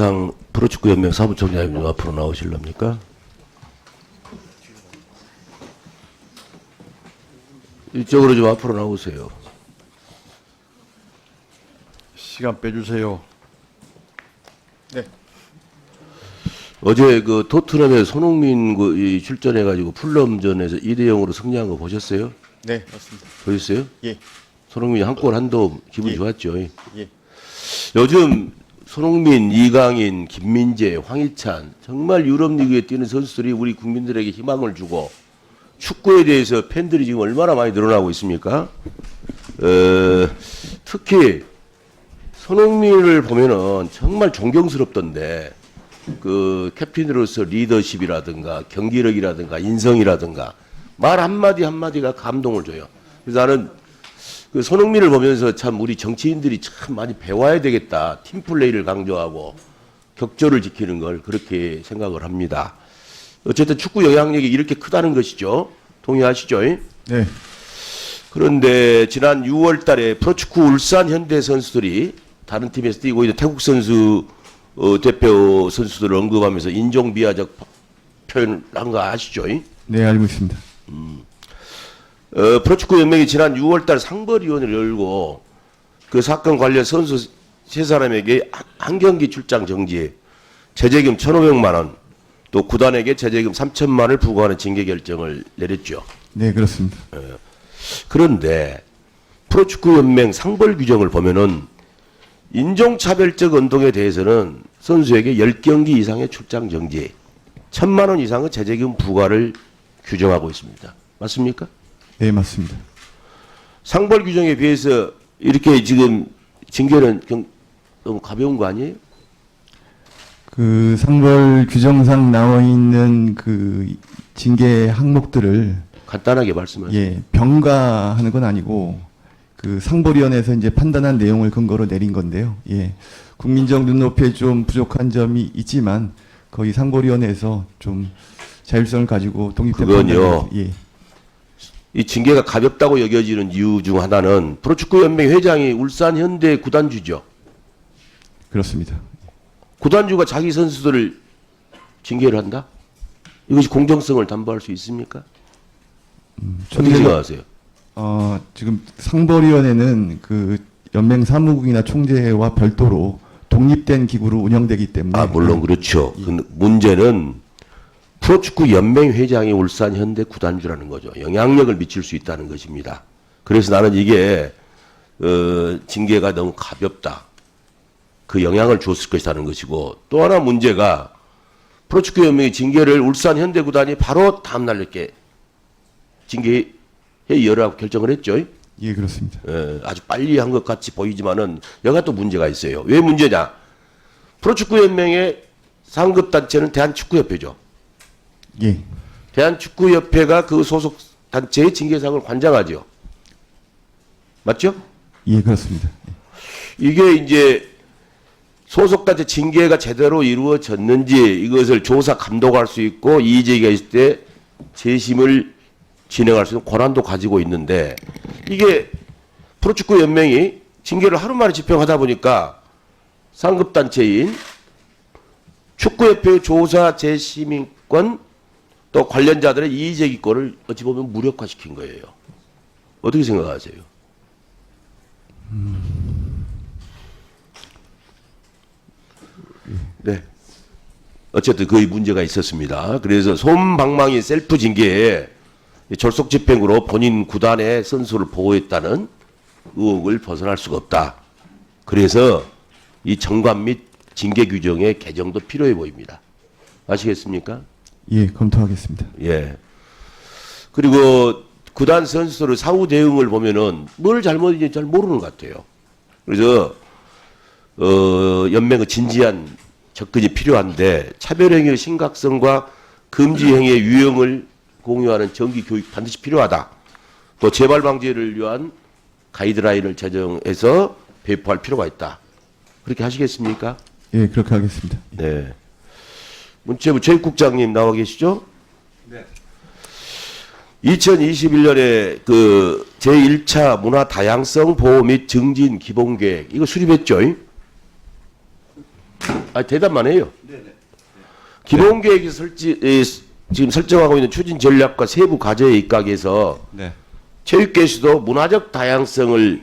김영상 프로축구연맹 사무총장님 좀 앞으로 나오실랍니까? 이쪽으로 좀 앞으로 나오세요. 시간 빼주세요. 어제 그 토트넘에 손흥민 그이 출전해가지고 풀럼전에서 2대 0으로 승리한 거 보셨어요? 네, 맞습니다. 보셨어요? 예, 손흥민이 한 골 한 도움 기분 예. 좋았죠. 예. 요즘 손흥민, 이강인, 김민재, 황희찬 정말 유럽 리그에 뛰는 선수들이 우리 국민들에게 희망을 주고 축구에 대해서 팬들이 지금 얼마나 많이 늘어나고 있습니까? 어, 특히 손흥민을 보면은 정말 존경스럽던데 그 캡틴으로서 리더십이라든가 경기력이라든가 인성이라든가 말 한마디 한마디가 감동을 줘요. 그래서 나는 그 손흥민을 보면서 참 우리 정치인들이 참 많이 배워야 되겠다. 팀플레이를 강조하고 격조를 지키는 걸 그렇게 생각을 합니다. 어쨌든 축구 영향력이 이렇게 크다는 것이죠. 동의하시죠? 네, 그런데 지난 6월 달에 프로축구 울산 현대 선수들이 다른 팀에서 뛰고 있는 태국 선수 어, 대표 선수들을 언급하면서 인종 비하적 표현을 한 거 아시죠? 네 알고 있습니다. 어, 프로축구 연맹이 지난 6월 달 상벌위원회를 열고 그 사건 관련 선수 세 사람에게 한- 한 경기 출장 정지, 제재금 1,500만 원, 또 구단에게 제재금 3천만 원을 부과하는 징계 결정을 내렸죠. 네 그렇습니다. 그런데 프로축구 연맹 상벌 규정을 보면은 인종차별적 운동에 대해서는 선수에게 10경기 이상의 출장 정지, 1천만 원 이상의 제재금 부과를 규정하고 있습니다. 맞습니까? 네 맞습니다. 상벌 규정에 비해서 이렇게 지금 징계는 경- 너무 가벼운 거 아니에요? 그 상벌 규정상 나와 있는 그 징계 항목들을 간단하게 말씀하세요. 예 병가하는 건 아니고 그 상벌위원회에서 이제 판단한 내용을 근거로 내린 건데요. 예 국민적 눈높이에 좀 부족한 점이 있지만 거의 상벌위원회에서 좀 자율성을 가지고 독립된 그건요. 판단을- 예 이 징계가 가볍다고 여겨지는 이유 중 하나는 프로축구 연맹 회장이 울산 현대 구단주죠. 그렇습니다. 구단주가 자기 선수들을 징계를 한다? 이것이 공정성을 담보할 수 있습니까? 어떻게 총리가- 생각하세요? 어, 지금 상벌위원회는 그 연맹 사무국이나 총재와 별도로 독립된 기구로 운영되기 때문에 아 물론 그렇죠. 근데 문제는 프로축구 연맹 회장이 울산 현대 구단주라는 거죠. 영향력을 미칠 수 있다는 것입니다. 그래서 나는 이게 어, 징계가 너무 가볍다. 그 영향을 줬을 것이라는 것이고 또 하나 문제가 프로축구 연맹이 징계를 울산 현대 구단이 바로 다음 날 이렇게 징계 회의 열라고 결정을 했죠. 예 그렇습니다. 예, 아주 빨리 한 것 같이 보이지만은 여기가 또 문제가 있어요. 왜 문제냐? 프로축구 연맹의 상급 단체는 대한축구협회죠. 예 대한축구협회가 그 소속 단체의 징계상을 관장하죠. 맞죠? 예, 그렇습니다. 이게 이제 소속 단체 징계가 제대로 이루어졌는지 이것을 조사 감독할 수 있고 이의제기가 있을 때 재심을 진행할 수 있는 권한도 가지고 있는데 이게 프로축구 연맹이 징계를 하루 만에 집행하다 보니까 상급 단체인 축구협회 조사 재심인권 또 관련자들의 이의제기권을 어찌 보면 무력화시킨 거예요. 어떻게 생각하세요? 네. 어쨌든 거의 문제가 있었습니다. 그래서 솜방망이 셀프 징계에 졸속 집행으로 본인 구단의 선수를 보호했다는 의혹을 벗어날 수가 없다. 그래서 이 정관 및 징계 규정의 개정도 필요해 보입니다. 아시겠습니까? 예, 검토하겠습니다. 예. 그리고 구단 선수들의 사후 대응을 보면은 뭘 잘못인지 잘 모르는 것 같아요. 그래서 어, 연맹의 진지한 접근이 필요한데 차별행위의 심각성과 금지 행위의 유형을 공유하는 정기 교육 반드시 필요하다. 또 재발 방지를 위한 가이드라인을 제정해서 배포할 필요가 있다. 그렇게 하시겠습니까? 예, 그렇게 하겠습니다. 네. 문체부 체육국장님 나와 계시죠? 네. 2021년에 그 제1차 문화 다양성 보호 및 증진 기본 계획 이거 수립했죠? 아 대답만 해요. 기본 계획에서 설치, 에, 지금 설정하고 있는 추진 전략과 세부 과제에 입각해서 네. 체육계에서도 문화적 다양성을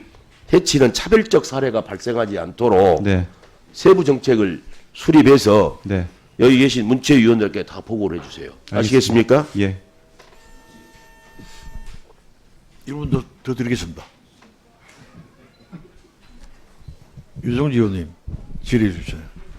해치는 차별적 사례가 발생하지 않도록 네. 세부 정책을 수립해서 네. 여기 계신 문체위원들께 다 보고를 해주세요. 아시겠습니까? 예. 1분 더, 더 드리겠습니다. 유정지 의원님 질의해 주세요.